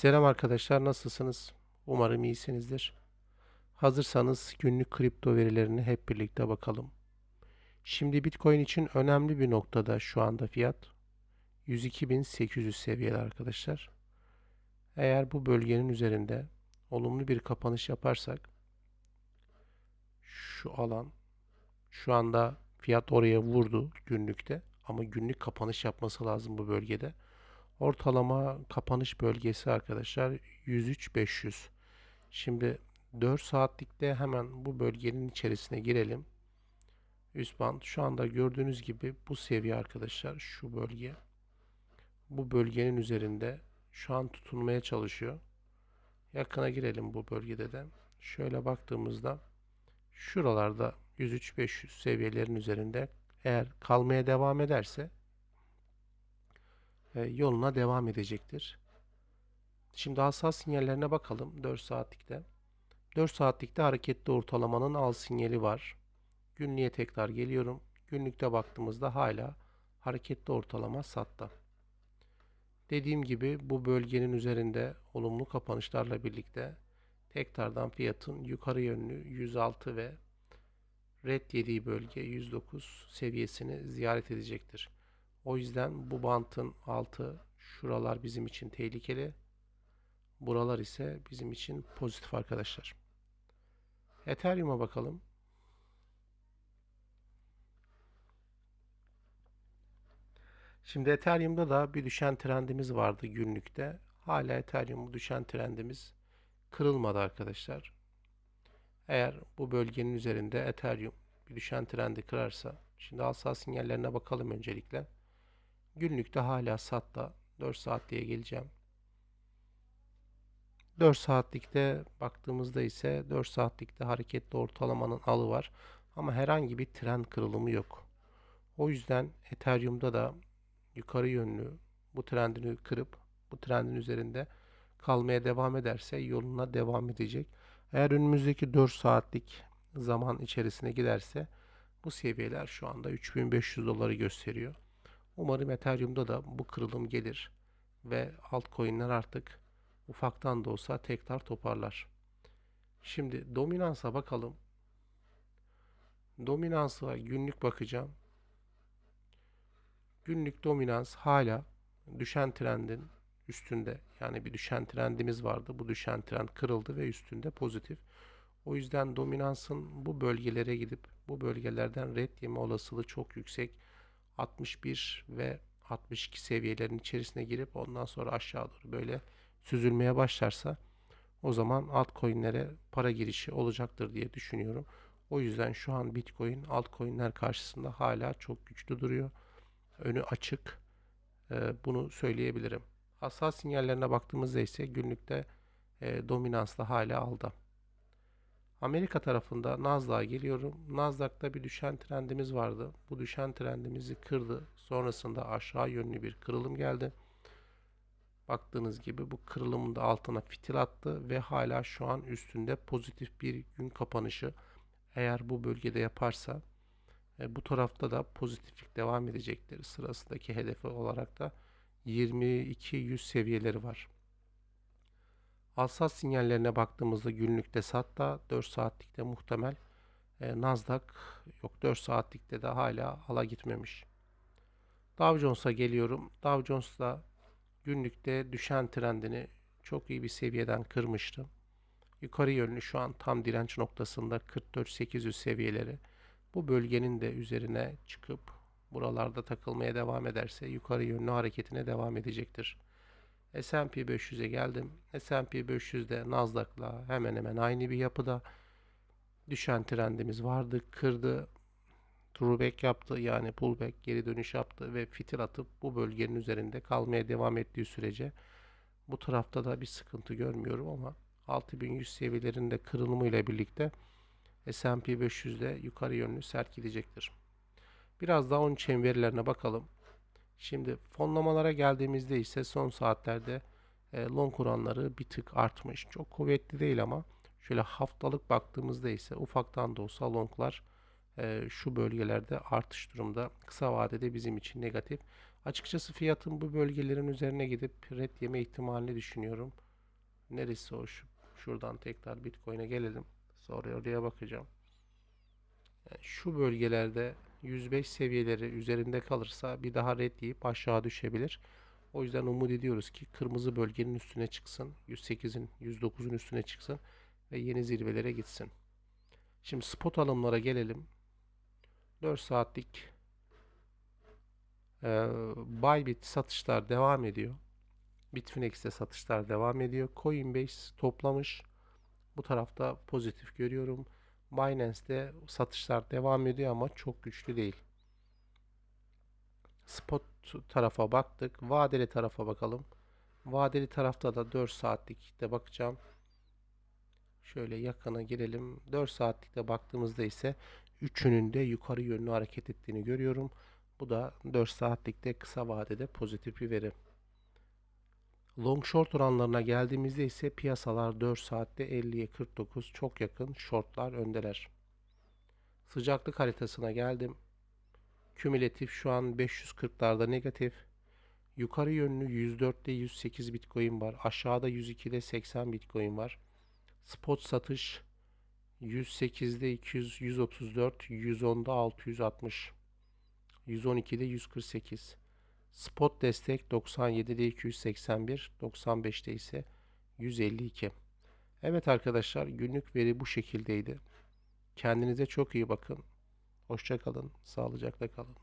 Selam arkadaşlar, nasılsınız? Umarım iyisinizdir. Hazırsanız günlük kripto verilerine hep birlikte bakalım. Şimdi Bitcoin için önemli bir noktada şu anda fiyat 102.800 seviyede arkadaşlar. Eğer bu bölgenin üzerinde olumlu bir kapanış yaparsak şu alan şu anda fiyat oraya vurdu günlükte ama günlük kapanış yapması lazım bu bölgede. Ortalama kapanış bölgesi arkadaşlar 103.500. Şimdi 4 saatlikte hemen bu bölgenin içerisine girelim. Üst band şu anda gördüğünüz gibi bu seviye arkadaşlar şu bölge. Bu bölgenin üzerinde şu an tutunmaya çalışıyor. Yakına girelim bu bölgede de. Şöyle baktığımızda şuralarda 103.500 seviyelerin üzerinde eğer kalmaya devam ederse yoluna devam edecektir. Şimdi hassas sinyallerine bakalım 4 saatlikte. 4 saatlikte hareketli ortalamanın al sinyali var. Günlüğe tekrar geliyorum. Günlükte baktığımızda hala hareketli ortalama satta. Dediğim gibi bu bölgenin üzerinde olumlu kapanışlarla birlikte tekrardan fiyatın yukarı yönlü 106 ve red yediği bölge 109 seviyesini ziyaret edecektir. O yüzden bu bantın altı şuralar bizim için tehlikeli. Buralar ise bizim için pozitif arkadaşlar. Ethereum'a bakalım. Şimdi Ethereum'da da bir düşen trendimiz vardı günlükte. Hala Ethereum düşen trendimiz kırılmadı arkadaşlar. Eğer bu bölgenin üzerinde Ethereum bir düşen trendi kırarsa, şimdi alsat sinyallerine bakalım öncelikle. Günlükte hala satta 4 saat diye geleceğim. 4 saatlikte baktığımızda ise 4 saatlikte hareketli ortalamanın alı var. Ama herhangi bir trend kırılımı yok. O yüzden Ethereum'da da yukarı yönlü bu trendini kırıp bu trendin üzerinde kalmaya devam ederse yoluna devam edecek. Eğer önümüzdeki 4 saatlik zaman içerisine giderse bu seviyeler şu anda 3500 doları gösteriyor. Umarım Ethereum'da da bu kırılım gelir ve altcoin'ler artık ufaktan da olsa tekrar toparlar. Şimdi dominansa bakalım. Dominansa günlük bakacağım. Günlük dominans hala düşen trendin üstünde. Yani bir düşen trendimiz vardı. Bu düşen trend kırıldı ve üstünde pozitif. O yüzden dominansın bu bölgelere gidip bu bölgelerden red yeme olasılığı çok yüksek. 61 ve 62 seviyelerin içerisine girip ondan sonra aşağı doğru böyle süzülmeye başlarsa o zaman altcoin'lere para girişi olacaktır diye düşünüyorum. O yüzden şu an Bitcoin altcoin'ler karşısında hala çok güçlü duruyor. Önü açık. Ee, bunu söyleyebilirim. Hassas sinyallerine baktığımızda ise günlükte e, dominansla hala aldı. Amerika tarafında Nasdaq'a geliyorum. Nasdaq'ta bir düşen trendimiz vardı. Bu düşen trendimizi kırdı. Sonrasında aşağı yönlü bir kırılım geldi. Baktığınız gibi bu kırılımın da altına fitil attı ve hala şu an üstünde pozitif bir gün kapanışı. Eğer bu bölgede yaparsa e, bu tarafta da pozitiflik devam edecektir. Sırasındaki hedefi olarak da 22-100 seviyeleri var. Alsat sinyallerine baktığımızda günlükte satta 4 saatlikte muhtemel e, Nasdaq yok 4 saatlikte de hala ala gitmemiş. Dow Jones'a geliyorum. Dow Jones da günlükte düşen trendini çok iyi bir seviyeden kırmıştı. Yukarı yönlü şu an tam direnç noktasında 44.800 seviyeleri. Bu bölgenin de üzerine çıkıp buralarda takılmaya devam ederse yukarı yönlü hareketine devam edecektir. S&P 500'e geldim. S&P 500'de Nasdaq'la hemen hemen aynı bir yapıda düşen trendimiz vardı. Kırdı. Trueback yaptı yani pullback geri dönüş yaptı ve fitil atıp bu bölgenin üzerinde kalmaya devam ettiği sürece bu tarafta da bir sıkıntı görmüyorum ama 6100 seviyelerinde kırılımı ile birlikte S&P 500'de yukarı yönlü sert gidecektir. Biraz daha onun chain verilerine bakalım. Şimdi fonlamalara geldiğimizde ise son saatlerde e, long oranları bir tık artmış. Çok kuvvetli değil ama şöyle haftalık baktığımızda ise ufaktan da olsa longlar e, şu bölgelerde artış durumda. Kısa vadede bizim için negatif. Açıkçası fiyatın bu bölgelerin üzerine gidip red yeme ihtimalini düşünüyorum. Neresi o şu? Şuradan tekrar Bitcoin'e gelelim. Sonra oraya bakacağım. Yani şu bölgelerde 105 seviyeleri üzerinde kalırsa bir daha red deyip aşağı düşebilir. O yüzden umut ediyoruz ki kırmızı bölgenin üstüne çıksın. 108'in, 109'un üstüne çıksın ve yeni zirvelere gitsin. Şimdi spot alımlara gelelim. 4 saatlik e, Bybit satışlar devam ediyor. Bitfinex'te satışlar devam ediyor. Coinbase toplamış. Bu tarafta pozitif görüyorum. Binance'de satışlar devam ediyor ama çok güçlü değil. Spot tarafa baktık. Vadeli tarafa bakalım. Vadeli tarafta da 4 saatlikte bakacağım. Şöyle yakına girelim. 4 saatlikte baktığımızda ise üçünün de yukarı yönlü hareket ettiğini görüyorum. Bu da 4 saatlikte kısa vadede pozitif bir veri. Long short oranlarına geldiğimizde ise piyasalar 4 saatte 50'ye 49 çok yakın shortlar öndeler. Sıcaklık haritasına geldim. Kümülatif şu an 540'larda negatif. Yukarı yönlü 104'te 108 Bitcoin var. Aşağıda 102'de 80 Bitcoin var. Spot satış 108'de 200, 134, 110'da 660, 112'de 148. Spot destek 97'de 281, 95'te ise 152. Evet arkadaşlar günlük veri bu şekildeydi. Kendinize çok iyi bakın. Hoşça kalın, sağlıcakla kalın.